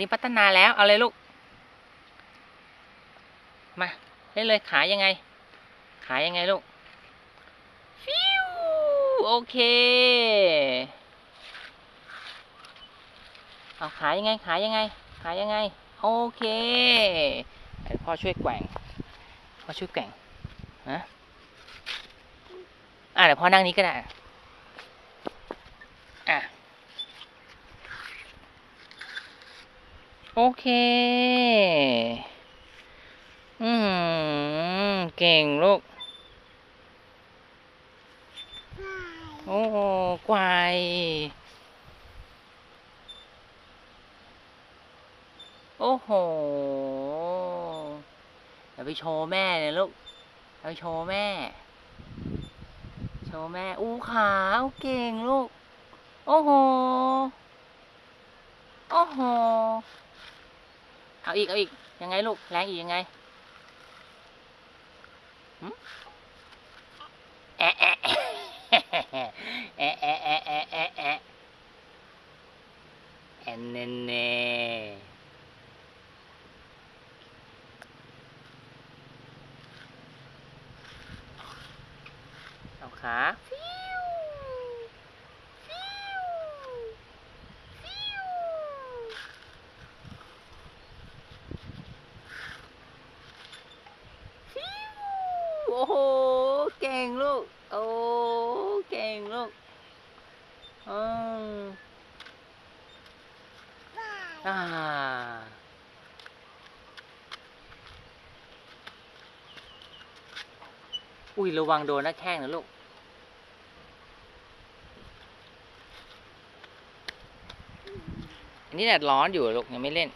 นี่พัฒนาแล้ว เอาเลยลูก มาเล่นเลยขายยังไง ขายยังไงลูก ฟิวโอเค เอาขายยังไง ขายยังไง ขายยังไง โอเคเดี๋ยวพ่อช่วยแกว่ง พ่อช่วยแกว่งนะอะเดี๋ยวพ่อนั่งนี้ก็ได้ อะ โอเค อืมเก่งลูก โอ้โหไกวายโอ้โหเดี๋ยวไปโชว์แม่เลยลูกเดี๋ยวไปโชว์แม่ โชว์แม่ อู้ขาเก่งลูก โอ้โห โอ้โห เอาอีก เอาอีก ยังไงลูก แรงอีกยังไงหึแอะแอะแอะแอะแอะแอะแอะแอะแอนเนเนเอาขาฟิวฟิวฟิว ฟิว โอ้โห เก่งลูก โอ้ เก่งลูกอืมอ่าอุ้ยระวังโดนหน้าแข้งนะลูก อันนี้แดดร้อนอยู่ลูกยังไม่เล่น